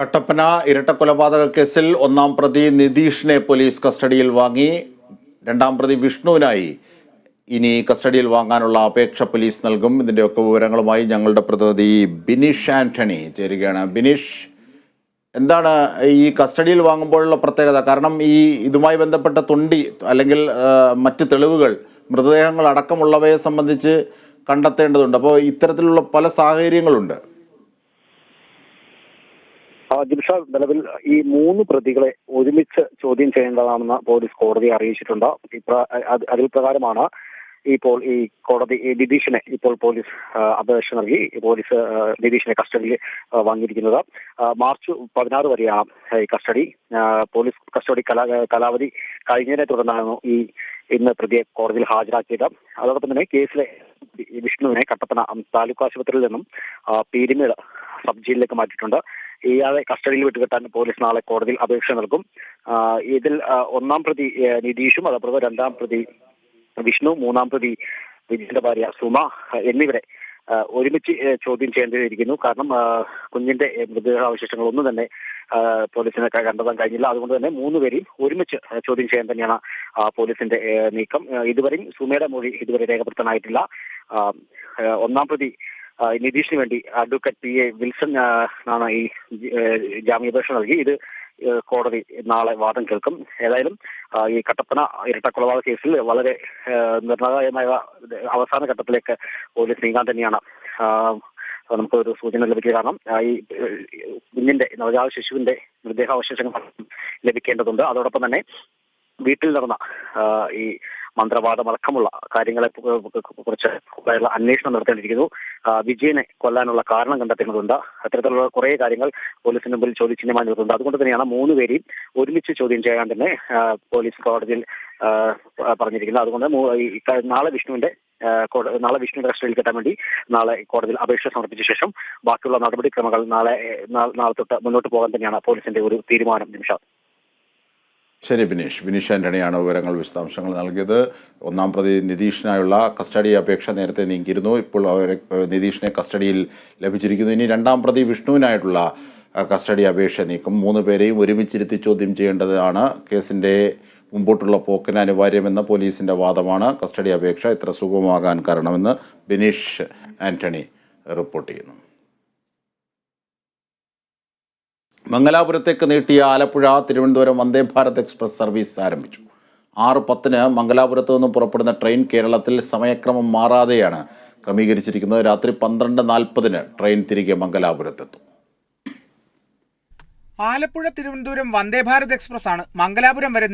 കട്ടപ്പന ഇരട്ടക്കൊലപാതക കേസിൽ ഒന്നാം പ്രതി നിതീഷിനെ പോലീസ് കസ്റ്റഡിയിൽ വാങ്ങി. രണ്ടാം പ്രതി വിഷ്ണുവിനായി ഇനി കസ്റ്റഡിയിൽ വാങ്ങാനുള്ള അപേക്ഷ പോലീസ് നൽകും. ഇതിന്റെയൊക്കെ വിവരങ്ങളുമായി ഞങ്ങളുടെ പ്രതിനിധി ബിനിഷ് ആന്റണി ചേരുകയാണ്. ബിനീഷ് എന്താണ് ഈ കസ്റ്റഡിയിൽ വാങ്ങുമ്പോഴുള്ള പ്രത്യേകത? കാരണം ഈ ഇതുമായി ബന്ധപ്പെട്ട തൊണ്ടി അല്ലെങ്കിൽ മറ്റ് തെളിവുകൾ മൃതദേഹങ്ങൾ അടക്കമുള്ളവയെ സംബന്ധിച്ച് കണ്ടെത്തേണ്ടതുണ്ട്. അപ്പോൾ ഇത്തരത്തിലുള്ള പല സാഹചര്യങ്ങളുണ്ട്. ജിംഷ നിലവിൽ ഈ മൂന്ന് പ്രതികളെ ഒരുമിച്ച് ചോദ്യം ചെയ്യേണ്ടതാണെന്ന് പോലീസ് കോടതിയെ അറിയിച്ചിട്ടുണ്ട്. അതിൽ പ്രകാരമാണ് ഇപ്പോൾ ഈ കോടതി ഡിവിഷനെ ഇപ്പോൾ പോലീസ് അപേക്ഷ നൽകി പോലീസ് നിതീഷിനെ കസ്റ്റഡിയിൽ വാങ്ങിയിരിക്കുന്നത് മാർച്ച് പതിനാറ് വരെയാണ് ഈ കസ്റ്റഡി. പോലീസ് കസ്റ്റഡി കലാ കാലാവധി കഴിഞ്ഞതിനെ തുടർന്നായിരുന്നു ഈ ഇന്ന് പ്രതിയെ കോടതിയിൽ ഹാജരാക്കിയത്. അതോടൊപ്പം തന്നെ കേസിലെ വിഷ്ണുവിനെ കട്ടപ്പന താലൂക്ക് ആശുപത്രിയിൽ നിന്നും പീരുമേട് സബ് ജയിലിലേക്ക് മാറ്റിയിട്ടുണ്ട്. ഇയാളെ കസ്റ്റഡിയിൽ വിട്ടുകിട്ടാൻ പോലീസ് നാളെ കോടതിയിൽ അപേക്ഷ നൽകും. ഇതിൽ ഒന്നാം പ്രതി നിതീഷും അതേപോലെ രണ്ടാം പ്രതി വിഷ്ണു മൂന്നാം പ്രതി വിജയന്റെ ഭാര്യ സുമ എന്നിവരെ ഒരുമിച്ച് ചോദ്യം ചെയ്യേണ്ടിയിരിക്കുന്നു. കാരണം കുഞ്ഞിന്റെ മൃതദേഹാവശിഷ്ടങ്ങൾ ഒന്നും തന്നെ പോലീസിനെ കണ്ടെത്താൻ കഴിഞ്ഞില്ല. അതുകൊണ്ട് തന്നെ മൂന്ന് പേരെയും ഒരുമിച്ച് ചോദ്യം ചെയ്യാൻ തന്നെയാണ് പോലീസിന്റെ നീക്കം. ഇതുവരെയും സുമയുടെ മൊഴി ഇതുവരെ രേഖപ്പെടുത്താനായിട്ടില്ല. ഒന്നാം പ്രതി നിതീഷിന് വേണ്ടി അഡ്വക്കേറ്റ് പി എ വിൽസൺ ആണ് ഈ ജാമ്യാപേക്ഷ നൽകി. ഇത് കോടതി നാളെ വാദം കേൾക്കും. ഏതായാലും ഈ കട്ടപ്പന ഇരട്ടക്കൊലപാതക കേസിൽ വളരെ നിർണായകമായ അവസാന ഘട്ടത്തിലേക്ക് പോലീസ് നീങ്ങാൻ തന്നെയാണ്. നമുക്ക് ഒരു സൂചന ലഭിക്കുക കാരണം ഈ കുഞ്ഞിന്റെ നവജാത ശിശുവിന്റെ മൃതദേഹാവശേഷങ്ങൾ ലഭിക്കേണ്ടതുണ്ട്. അതോടൊപ്പം തന്നെ വീട്ടിൽ നടന്ന ഈ മന്ത്രവാദമടക്കമുള്ള കാര്യങ്ങളെ കുറിച്ച് അന്വേഷണം നടത്തേണ്ടിയിരിക്കുന്നു. വിജയനെ കൊല്ലാനുള്ള കാരണം കണ്ടെത്തേണ്ടതുണ്ട്. അത്തരത്തിലുള്ള കുറേ കാര്യങ്ങൾ പോലീസിന് മുമ്പിൽ ചോദ്യചിഹ്നമായി നിൽക്കുന്നുണ്ട് അതുകൊണ്ട് തന്നെയാണ് മൂന്ന് പേരെയും ഒരുമിച്ച് ചോദ്യം ചെയ്യാൻ തന്നെ പോലീസ് കോടതിയിൽ പറഞ്ഞിരിക്കുന്നത്. അതുകൊണ്ട് നാളെ വിഷ്ണുവിന്റെ നാളെ വിഷ്ണുവിന്റെ കസ്റ്റഡിയിൽ കിട്ടാൻ വേണ്ടി നാളെ കോടതിയിൽ അപേക്ഷ സമർപ്പിച്ച ശേഷം ബാക്കിയുള്ള നടപടിക്രമങ്ങൾ നാളെ നാളെ തൊട്ട് മുന്നോട്ട് പോകാൻ തന്നെയാണ് പോലീസിന്റെ ഒരു തീരുമാനം നിമിഷം. ശരി ബിനീഷ്. ബിനീഷ് ആന്റണിയാണ് വിവരങ്ങൾ വിശദാംശങ്ങൾ നൽകിയത്. ഒന്നാം പ്രതി നിതീഷിനായുള്ള കസ്റ്റഡി അപേക്ഷ നേരത്തെ നീക്കിയിരുന്നു. ഇപ്പോൾ അവരെ നിതീഷിനെ കസ്റ്റഡിയിൽ ലഭിച്ചിരിക്കുന്നു. ഇനി രണ്ടാം പ്രതി വിഷ്ണുവിനായിട്ടുള്ള കസ്റ്റഡി അപേക്ഷ നീക്കും. മൂന്ന് പേരെയും ഒരുമിച്ചിരുത്തി ചോദ്യം ചെയ്യേണ്ടതാണ്. കേസിന്റെ മുമ്പോട്ടുള്ള പോക്കിന് അനിവാര്യമെന്ന പോലീസിന്റെ വാദമാണ്. കസ്റ്റഡി അപേക്ഷ ഇത്ര സുഗമമാകാൻ കാരണമെന്ന് ബിനീഷ് ആന്റണി റിപ്പോർട്ട് ചെയ്യുന്നു. മംഗലാപുരത്തേക്ക് നീട്ടിയ ആലപ്പുഴ തിരുവനന്തപുരം വന്ദേ ഭാരത് എക്സ്പ്രസ് സർവീസ് ആരംഭിച്ചു. ആറ് പത്തിന് മംഗലാപുരത്തു നിന്നും പുറപ്പെടുന്ന ട്രെയിൻ കേരളത്തിൽ സമയക്രമം മാറാതെയാണ് ക്രമീകരിച്ചിരിക്കുന്നത്. രാത്രി പന്ത്രണ്ട് നാൽപ്പതിന് ട്രെയിൻ തിരികെ മംഗലാപുരത്തെത്തും. ആലപ്പുഴ തിരുവനന്തപുരം വന്ദേ ഭാരത് എക്സ്പ്രസ് ആണ് മംഗലാപുരം വരെ